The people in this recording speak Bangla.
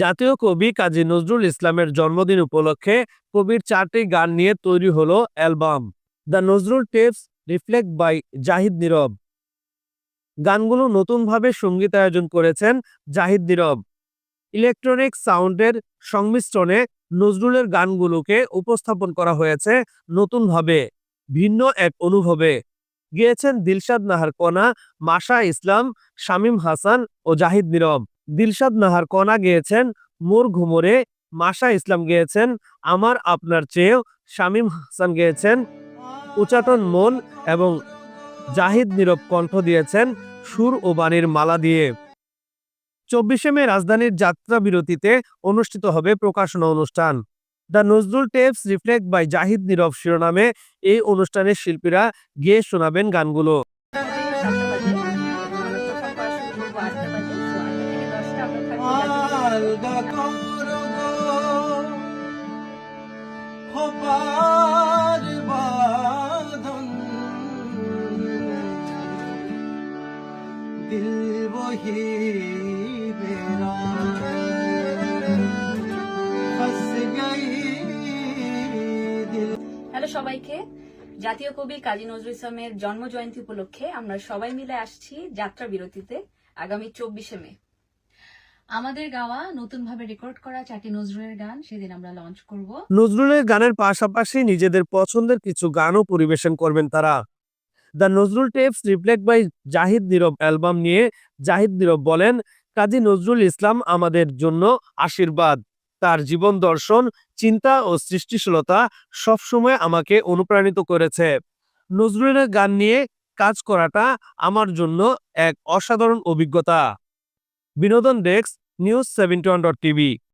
জাতীয় কবি কাজী নজরুল ইসলামের জন্মদিন উপলক্ষে কবির চারটি গান নিয়ে তৈরি হলো album. The Nazrul tapes reflect by Zahid Nirob. গানগুলো নতুনভাবে সঙ্গীতায়োজন করেছেন জাহিদ নীরব। ইলেকট্রনিক সাউন্ডের সংমিশ্রণে নজরুলের গানগুলোকে উপস্থাপন করা হয়েছে নতুনভাবে, ভিন্ন এক অনুভবে। গেয়েছেন দিলশাদ নাহার কণা, মাশা ইসলাম, শামীম হাসান ও জাহিদ নীরব। দিলশাদ নাহার কণা গেয়েছেন মোর ঘুমরে, মাশা ইসলাম গেয়েছেন আমার আপনার চেয়েও, শামীম হাসান গেয়েছেন উচাটন মন এবং জাহিদ নীরব কণ্ঠ দিয়েছেন সুর ও বাণীর মালা দিয়ে। চব্বিশে মে রাজধানীর যাত্রা বিরতিতে অনুষ্ঠিত হবে প্রকাশনা অনুষ্ঠান। The Nazrul tapes reflect by Zahid Nirob শিরোনামে এই অনুষ্ঠানের শিল্পীরা গেয়ে শোনাবেন গানগুলো। আলগা দিল वही मेरा फंस गई दिल হ্যালো সবাইকে জাতীয় কবি কাজী নজরুল ইসলামের জন্ম জয়ন্তী উপলক্ষে আমরা সবাই মিলে আসছি যাত্রা বিরতিতে আগামী চব্বিশে মে আমাদের গাওয়া নতুনভাবে রেকর্ড করা চারটি নজরুলের গান সেদিন আমরা লঞ্চ করব নজরুলের গানের পাশাপাশি নিজেদের পছন্দের কিছু গানও পরিবেশন করবেন তারা The Nazrul tapes reflect by Zahid Nirob album নিয়ে জাহিদ নীরব বলেন, কাজী নজরুল ইসলাম আমাদের জন্য আশীর্বাদ। তার জীবন দর্শন, চিন্তা ও সৃষ্টিশীলতা সবসময় আমাকে অনুপ্রাণিত করেছে। নজরুলের গান নিয়ে কাজ করাটা আমার জন্য এক অসাধারণ অভিজ্ঞতা। বিনোদন desk, news seventy one dot TV.